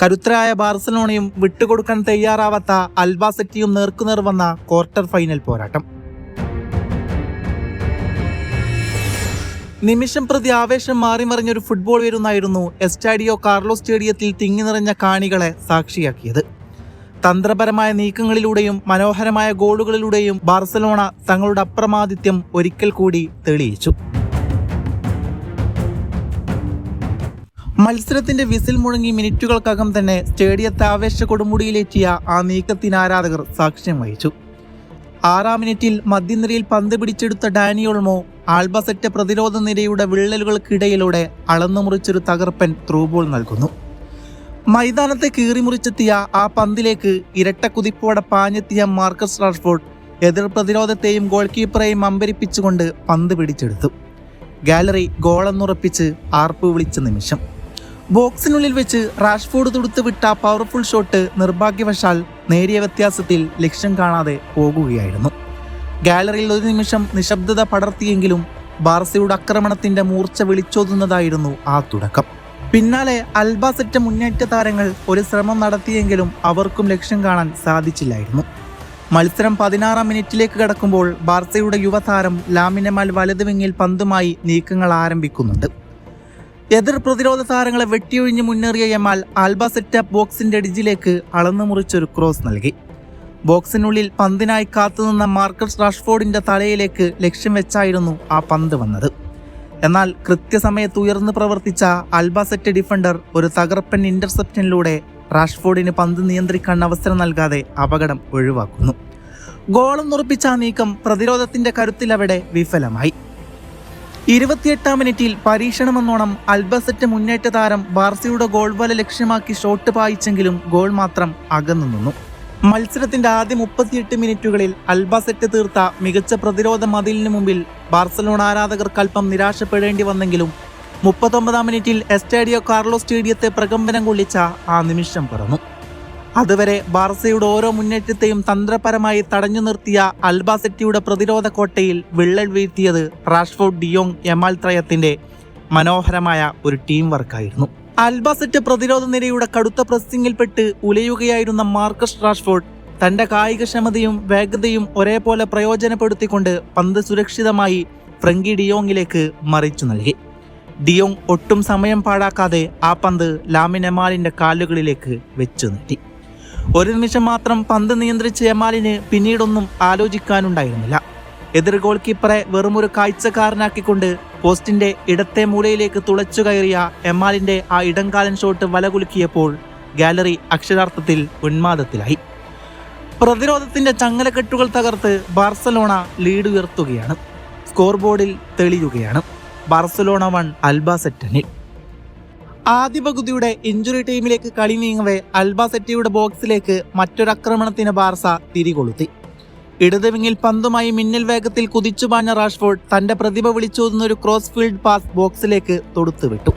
കരുത്തരായ ബാർസലോണയും വിട്ടുകൊടുക്കാൻ തയ്യാറാവാത്ത അൽബാസെറ്റിയും നേർക്കുനേർ വന്ന ക്വാർട്ടർ ഫൈനൽ പോരാട്ടം. നിമിഷം പ്രതി ആവേശം മാറിമറിഞ്ഞൊരു ഫുട്ബോൾ വരുന്നായിരുന്നു എസ്റ്റാഡിയോ കാർലോ സ്റ്റേഡിയത്തിൽ തിങ്ങി നിറഞ്ഞ കാണികളെ സാക്ഷിയാക്കിയത്. തന്ത്രപരമായ നീക്കങ്ങളിലൂടെയും മനോഹരമായ ഗോളുകളിലൂടെയും ബാർസലോണ തങ്ങളുടെ അപ്രമാദിത്യം ഒരിക്കൽ കൂടി തെളിയിച്ചു. മത്സരത്തിന്റെ വിസിൽ മുഴങ്ങി മിനിറ്റുകൾക്കകം തന്നെ സ്റ്റേഡിയത്തെ ആവേശ കൊടുമുടിയിലെത്തിയ ആ നീക്കത്തിന് ആരാധകർ സാക്ഷ്യം വഹിച്ചു. ആറാം മിനിറ്റിൽ മധ്യനിരയിൽ പന്ത് പിടിച്ചെടുത്ത ഡാനിയോൾമോ ആൽബസെറ്റ പ്രതിരോധ നിരയുടെ വിള്ളലുകൾക്കിടയിലൂടെ അളന്നു മുറിച്ചൊരു തകർപ്പൻ ത്രൂബോൾ നൽകുന്നു. മൈതാനത്തെ കീറിമുറിച്ചെത്തിയ ആ പന്തിലേക്ക് ഇരട്ട കുതിപ്പോടെ പാഞ്ഞെത്തിയ മാർക്കസ് റാഷ്ഫോർഡ് എതിർ പ്രതിരോധത്തെയും ഗോൾ കീപ്പറെയും അമ്പരിപ്പിച്ചുകൊണ്ട് പന്ത് പിടിച്ചെടുത്തു. ഗാലറി ഗോളെന്നുറപ്പിച്ച് ആർപ്പ് വിളിച്ച നിമിഷം. ബോക്സിനുള്ളിൽ വെച്ച് റാഷ്ഫോർഡ് തൊടുത്ത് വിട്ട പവർഫുൾ ഷോട്ട് നിർഭാഗ്യവശാൽ നേരിയ വ്യത്യാസത്തിൽ ലക്ഷ്യം കാണാതെ പോകുകയായിരുന്നു. ഗാലറിയിൽ ഒരു നിമിഷം നിശബ്ദത പടർത്തിയെങ്കിലും ബാർസയുടെ ആക്രമണത്തിന്റെ മൂർച്ച വിളിച്ചോതുന്നതായിരുന്നു ആ തുടക്കം. പിന്നാലെ അൽബാസെറ്റ മുന്നേറ്റ താരങ്ങൾ ഒരു ശ്രമം നടത്തിയെങ്കിലും അവർക്കും ലക്ഷ്യം കാണാൻ സാധിച്ചില്ലായിരുന്നു. മത്സരം പതിനാറാം മിനിറ്റിലേക്ക് കടക്കുമ്പോൾ ബാർസയുടെ യുവതാരം ലാമിനമാൽ വലതുവിങ്ങിൽ പന്തുമായി നീക്കങ്ങൾ ആരംഭിക്കുന്നുണ്ട്. എതിർ പ്രതിരോധ താരങ്ങളെ വെട്ടിയൊഴിഞ്ഞ് മുന്നേറിയ യമാൽ സെറ്റപ്പ് ബോക്സിന്റെ അടിജിലേക്ക് അളന്നു മുറിച്ചൊരു ക്രോസ് നൽകി. ബോക്സിനുള്ളിൽ പന്തിനായി കാത്തുനിന്ന മാർക്കസ് റാഷ്ഫോർഡിന്റെ തലയിലേക്ക് ലക്ഷ്യം വെച്ചായിരുന്നു ആ പന്ത് വന്നത്. എന്നാൽ കൃത്യസമയത്ത് ഉയർന്നു പ്രവർത്തിച്ച അൽബാസെറ്റ് ഡിഫൻഡർ ഒരു തകർപ്പൻ ഇന്റർസെപ്ഷനിലൂടെ റാഷ്ഫോർഡിന് പന്ത് നിയന്ത്രിക്കാൻ അവസരം നൽകാതെ അപകടം ഒഴിവാക്കുന്നു. ഗോളം ഉറപ്പിച്ച നീക്കം പ്രതിരോധത്തിന്റെ കരുത്തിലവിടെ വിഫലമായി. ഇരുപത്തിയെട്ടാം മിനിറ്റിൽ പരീക്ഷണമെന്നോണം അൽബസറ്റ് മുന്നേറ്റ താരം ബാർസയുടെ ഗോൾ വല ലക്ഷ്യമാക്കി ഷോട്ട് പായിച്ചെങ്കിലും ഗോൾ മാത്രം അകന്നു നിന്നു. മത്സരത്തിന്റെ ആദ്യ മുപ്പത്തിയെട്ട് മിനിറ്റുകളിൽ അൽബസെറ്റ് തീർത്ത മികച്ച പ്രതിരോധ മതിലിന് മുമ്പിൽ ബാർസലോണ ആരാധകർക്ക് അല്പം നിരാശപ്പെടേണ്ടി വന്നെങ്കിലും മുപ്പത്തൊമ്പതാം മിനിറ്റിൽ എസ്റ്റാഡിയോ കാർലോ സ്റ്റേഡിയത്തെ പ്രകമ്പനം കൊള്ളിച്ച ആ നിമിഷം പിറന്നു. അതുവരെ ബാർസയുടെ ഓരോ മുന്നേറ്റത്തെയും തന്ത്രപരമായി തടഞ്ഞു നിർത്തിയ അൽബാസെറ്റിയുടെ പ്രതിരോധ കോട്ടയിൽ വിള്ളൽ വീഴ്ത്തിയത് റാഷ്ഫോർഡ് ഡിയോങ് എമാൽ ത്രയത്തിന്റെ മനോഹരമായ ഒരു ടീം വർക്കായിരുന്നു. അൽബാസെറ്റ് പ്രതിരോധ നിരയുടെ കടുത്ത പ്രസിംഗിൽപ്പെട്ട് ഉലയുകയായിരുന്ന മാർക്കസ് റാഷ്ഫോർഡ് തന്റെ കായികക്ഷമതയും വേഗതയും ഒരേപോലെ പ്രയോജനപ്പെടുത്തിക്കൊണ്ട് പന്ത് സുരക്ഷിതമായി ഫ്രങ്കി ഡിയോങ്ങിലേക്ക് മറിച്ചു നൽകി. ഡിയോങ് ഒട്ടും സമയം പാഴാക്കാതെ ആ പന്ത് ലാമിനെമാലിന്റെ കാലുകളിലേക്ക് വെച്ചു നീട്ടി. ഒരു നിമിഷം മാത്രം പന്ത് നിയന്ത്രിച്ച എമാലിന് പിന്നീടൊന്നും ആലോചിക്കാനുണ്ടായിരുന്നില്ല. എതിർ ഗോൾ കീപ്പറെ വെറുമൊരു കാഴ്ചക്കാരനാക്കിക്കൊണ്ട് പോസ്റ്റിന്റെ ഇടത്തെ മൂലയിലേക്ക് തുളച്ചു കയറിയ എമാലിന്റെ ആ ഇടംകാലൻ ഷോട്ട് വലകുലുക്കിയപ്പോൾ ഗാലറി അക്ഷരാർത്ഥത്തിൽ ഉന്മാദത്തിലായി. പ്രതിരോധത്തിന്റെ ചങ്ങലക്കെട്ടുകൾ തകർത്ത് ബാർസലോണ ലീഡ് ഉയർത്തുകയാണ് സ്കോർ ബോർഡിൽ തെളിയുകയാണ്. ബാർസലോണ വൺ അൽബാസെറ്റനിൽ. ആദ്യ പകുതിയുടെ ഇഞ്ചുറി ടീമിലേക്ക് കളി നീങ്ങവേ അൽബാസെറ്റിയുടെ ബോക്സിലേക്ക് മറ്റൊരാക്രമണത്തിന് ബാർസ തിരികൊളുത്തി. ഇടത് വിങ്ങിൽ പന്തുമായി മിന്നൽ വേഗത്തിൽ കുതിച്ചുപാഞ്ഞ റാഷ്ഫോർഡ് തന്റെ പ്രതിഭ വിളിച്ചോതുന്ന ഒരു ക്രോസ് ഫീൽഡ് പാസ് ബോക്സിലേക്ക് തൊടുത്തുവിട്ടു.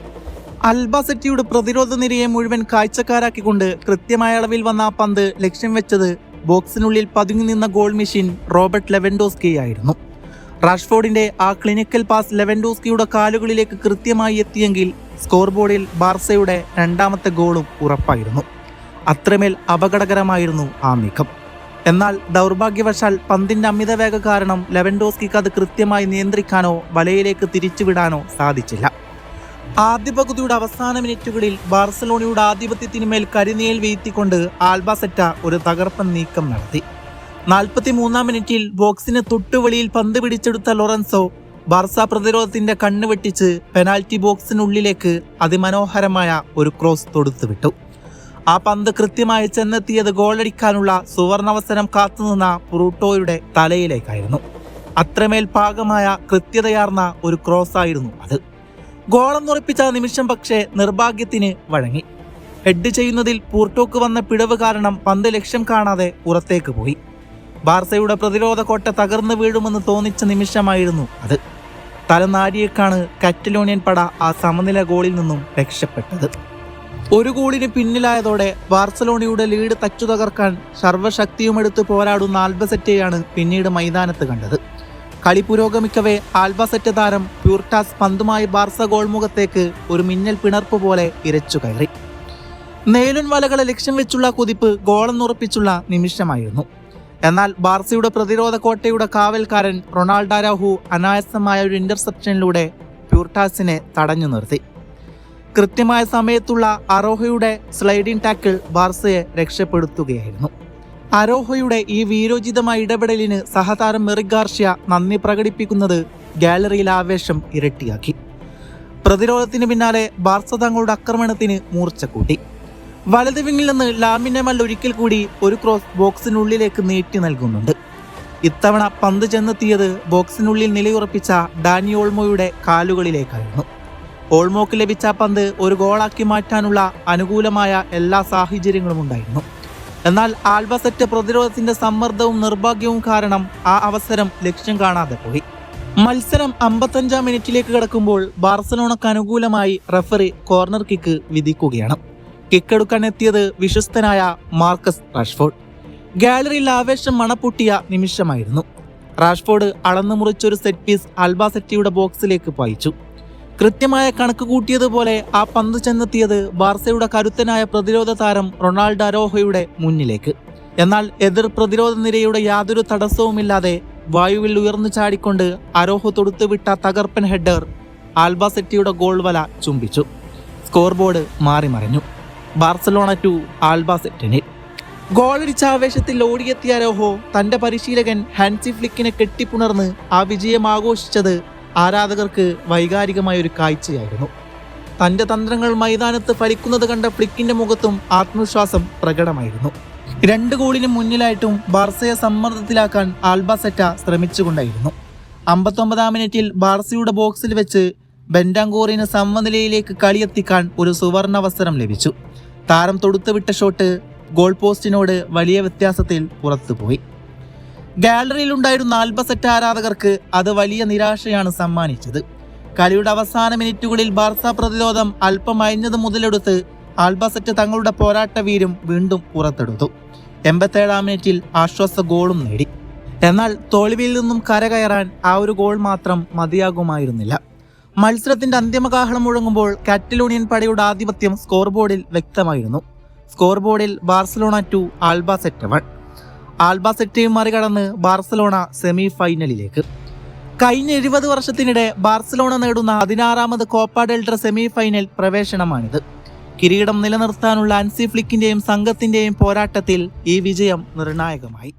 അൽബാസെറ്റിയുടെ പ്രതിരോധ നിരയെ മുഴുവൻ കാഴ്ചക്കാരാക്കിക്കൊണ്ട് കൃത്യമായ അളവിൽ വന്ന ആ പന്ത് ലക്ഷ്യം വെച്ചത് ബോക്സിനുള്ളിൽ പതുങ്ങി നിന്ന ഗോൾ മെഷീൻ റോബർട്ട് ലെവൻഡോസ്കി ആയിരുന്നു റാഷ്ഫോർഡിന്റെ ആ ക്ലിനിക്കൽ പാസ് ലെവൻഡോസ്കിയുടെ കാലുകളിലേക്ക് കൃത്യമായി എത്തിയെങ്കിൽ സ്കോർ ബോർഡിൽ ബാർസയുടെ രണ്ടാമത്തെ ഗോളും ഉറപ്പായിരുന്നു. അത്രമേൽ അപകടകരമായിരുന്നു ആ നീക്കം. എന്നാൽ ദൗർഭാഗ്യവശാൽ പന്തിന്റെ അമിതവേഗ കാരണം ലെവൻഡോസ്കിക്ക് അത് കൃത്യമായി നിയന്ത്രിക്കാനോ വലയിലേക്ക് തിരിച്ചുവിടാനോ സാധിച്ചില്ല. ആദ്യ പകുതിയുടെ അവസാന മിനിറ്റുകളിൽ ബാർസലോണയുടെ ആധിപത്യത്തിന് മേൽ കരിനിയൽ വീഴ്ത്തിക്കൊണ്ട് ആൽബാസെറ്റ ഒരു തകർപ്പൻ നീക്കം നടത്തി. നാൽപ്പത്തി മൂന്നാം മിനിറ്റിൽ ബോക്സിന് തൊട്ടുവെളിയിൽ പന്ത് പിടിച്ചെടുത്ത ലൊറൻസോ ബാർസ പ്രതിരോധത്തിന്റെ കണ്ണ് വെട്ടിച്ച് പെനാൽറ്റി ബോക്സിനുള്ളിലേക്ക് അതിമനോഹരമായ ഒരു ക്രോസ് തൊടുത്തുവിട്ടു. ആ പന്ത് കൃത്യമായി ചെന്നെത്തിയത് ഗോളടിക്കാനുള്ള സുവർണാവസരം കാത്തുനിന്ന പുറൂട്ടോയുടെ തലയിലേക്കായിരുന്നു. അത്രമേൽ പാകമായ കൃത്യതയാർന്ന ഒരു ക്രോസ് ആയിരുന്നു അത്. ഗോളെന്നുറപ്പിച്ച നിമിഷം പക്ഷേ നിർഭാഗ്യത്തിന് വഴങ്ങി. ഹെഡ് ചെയ്യുന്നതിൽ പൂർട്ടോക്ക് വന്ന പിഴവ് കാരണം പന്ത് ലക്ഷ്യം കാണാതെ പുറത്തേക്ക് പോയി. ബാർസയുടെ പ്രതിരോധ കോട്ട തകർന്നു വീഴുമെന്ന് തോന്നിച്ച നിമിഷമായിരുന്നു അത്. തലനാരിയേക്കാണ് കറ്റലോണിയൻ പട ആ സമനില ഗോളിൽ നിന്നും രക്ഷപ്പെട്ടത്. ഒരു ഗോളിന് പിന്നിലായതോടെ ബാർസലോണയുടെ ലീഡ് തച്ചു തകർക്കാൻ സർവശക്തിയുമെടുത്ത് പോരാടുന്ന ആൽബസെറ്റയാണ് പിന്നീട് മൈതാനത്ത് കണ്ടത്. കളി പുരോഗമിക്കവേ ആൽബസെറ്റ് താരം പ്യൂർട്ടാസ് പന്തുമായി ബാർസ ഗോൾമുഖത്തേക്ക് ഒരു മിന്നൽ പിണർപ്പ് പോലെ ഇരച്ചു കയറി. നേലുൻ വലകളെ ലക്ഷ്യം വെച്ചുള്ള കുതിപ്പ് ഗോളെന്നുറപ്പിച്ചുള്ള നിമിഷമായിരുന്നു. എന്നാൽ ബാർസയുടെ പ്രതിരോധ കോട്ടയുടെ കാവൽക്കാരൻ റൊണാൾഡ രാഹു അനായാസമായ ഒരു ഇന്റർസെപ്ഷനിലൂടെ പ്യൂർട്ടാസിനെ തടഞ്ഞു നിർത്തി. കൃത്യമായ സമയത്തുള്ള അരോഹയുടെ സ്ലൈഡിംഗ് ടാക്കിൾ ബാർസയെ രക്ഷപ്പെടുത്തുകയായിരുന്നു. അരോഹയുടെ ഈ വീരോചിതമായ ഇടപെടലിന് സഹതാരം മെറിഗാർഷ്യ നന്ദി പ്രകടിപ്പിക്കുന്നത് ഗാലറിയിൽ ആവേശം ഇരട്ടിയാക്കി. പ്രതിരോധത്തിന് പിന്നാലെ ബാർസ തങ്ങളുടെ ആക്രമണത്തിന് മൂർച്ച കൂട്ടി. വലത് വിങ്ങിൽ നിന്ന് ലാമിനമൽ ഒരിക്കൽ കൂടി ഒരു ക്രോസ് ബോക്സിനുള്ളിലേക്ക് നീട്ടി നൽകുന്നുണ്ട്. ഇത്തവണ പന്ത് ചെന്നെത്തിയത് ബോക്സിനുള്ളിൽ നിലയുറപ്പിച്ച ഡാനി ഓൾമോയുടെ കാലുകളിലേക്കായിരുന്നു. ഓൾമോക്ക് ലഭിച്ച പന്ത് ഒരു ഗോളാക്കി മാറ്റാനുള്ള അനുകൂലമായ എല്ലാ സാഹചര്യങ്ങളും ഉണ്ടായിരുന്നു. എന്നാൽ ആൽബസെറ്റ് പ്രതിരോധത്തിന്റെ സമ്മർദ്ദവും നിർഭാഗ്യവും കാരണം ആ അവസരം ലക്ഷ്യം കാണാതെ പോയി. മത്സരം അമ്പത്തഞ്ചാം മിനിറ്റിലേക്ക് കടക്കുമ്പോൾ ബാർസലോണക്ക് അനുകൂലമായി റഫറി കോർണർ കിക്ക് വിധിക്കുകയാണ്. കിക്കെടുക്കാൻ എത്തിയത് വിശ്വസ്തനായ മാർക്കസ് റാഷ്ഫോർഡ്. ഗാലറിയിൽ ആവേശം മണപ്പൊട്ടിയ നിമിഷമായിരുന്നു. റാഷ്ഫോർഡ് അളന്നു മുറിച്ചൊരു സെറ്റ് പീസ് അൽബാസെറ്റിയുടെ ബോക്സിലേക്ക് പായിച്ചു. കൃത്യമായ കണക്ക് കൂട്ടിയതുപോലെ ആ പന്ത് ചെന്നെത്തിയത് ബാർസയുടെ കരുത്തനായ പ്രതിരോധ താരം റൊണാൾഡോ അരോഹയുടെ മുന്നിലേക്ക്. എന്നാൽ എതിർ പ്രതിരോധ നിരയുടെ യാതൊരു തടസ്സവുമില്ലാതെ വായുവിൽ ഉയർന്നു ചാടിക്കൊണ്ട് അരോഹ തൊടുത്തുവിട്ട തകർപ്പൻ ഹെഡർ ആൽബാസെറ്റിയുടെ ഗോൾ വല ചുംബിച്ചു. സ്കോർ ബോർഡ് മാറി മറിഞ്ഞു ബാർസലോണ ടു ആൽബാസെറ്റിന് ഗോളടിച്ച ആവേശത്തിൽ ഓടിയെത്തിയ അരോഹോ തന്റെ പരിശീലകൻ ഹാൻസി ഫ്ലിക്കിനെ കെട്ടിപ്പുണർന്ന് ആ വിജയം ആഘോഷിച്ചത് ആരാധകർക്ക് വൈകാരികമായ ഒരു കാഴ്ചയായിരുന്നു. തന്റെ തന്ത്രങ്ങൾ മൈതാനത്ത് ഫലിക്കുന്നത് കണ്ട ഫ്ലിക്കിന്റെ മുഖത്തും ആത്മവിശ്വാസം പ്രകടമായിരുന്നു. രണ്ട് ഗോളിന് മുന്നിലായിട്ടും ബാർസയെ സമ്മർദ്ദത്തിലാക്കാൻ ആൽബാസെറ്റ ശ്രമിച്ചുകൊണ്ടായിരുന്നു. അമ്പത്തൊമ്പതാം മിനിറ്റിൽ ബാർസയുടെ ബോക്സിൽ വെച്ച് ബെൻഡാങ്കോറിന് സമനിലയിലേക്ക് കളിയെത്തിക്കാൻ ഒരു സുവർണാവസരം ലഭിച്ചു. താരം തൊടുത്തുവിട്ട ഷോട്ട് ഗോൾ പോസ്റ്റിനോട് വലിയ വ്യത്യാസത്തിൽ പുറത്തുപോയി ഗാലറിയിൽ ഉണ്ടായിരുന്ന ആൽബസെറ്റ് ആരാധകർക്ക് അത് വലിയ നിരാശയാണ് സമ്മാനിച്ചത്. കളിയുടെ അവസാന മിനിറ്റുകളിൽ ബാർസ പ്രതിരോധം അല്പം അയഞ്ഞത് മുതലെടുത്ത് ആൽബസെറ്റ് തങ്ങളുടെ പോരാട്ട വീരും വീണ്ടും പുറത്തെടുത്തു. എൺപത്തേഴാം മിനിറ്റിൽ ആശ്വാസ ഗോളും നേടി. എന്നാൽ തോൽവിയിൽ നിന്നും കരകയറാൻ ആ ഒരു ഗോൾ മാത്രം മതിയാകുമായിരുന്നില്ല. മത്സരത്തിന്റെ അന്തിമകാഹളം മുഴങ്ങുമ്പോൾ കാറ്റലോണിയൻ പടയുടെ ആധിപത്യം സ്കോർ ബോർഡിൽ വ്യക്തമായിരുന്നു. സ്കോർ ബോർഡിൽ ബാർസലോണ ടു ആൽബാസെറ്റ് വൺ. ആൽബാസെറ്റയും മറികടന്ന് ബാർസലോണ സെമി ഫൈനലിലേക്ക് കഴിഞ്ഞ എഴുപത് വർഷത്തിനിടെ ബാർസലോണ നേടുന്ന പതിനാറാമത് Copa del Rey semi final പ്രവേശനമാണിത്. കിരീടം നിലനിർത്താനുള്ള അൻസി ഫ്ലിക്കിന്റെയും സംഘത്തിന്റെയും പോരാട്ടത്തിൽ ഈ വിജയം നിർണായകമായി.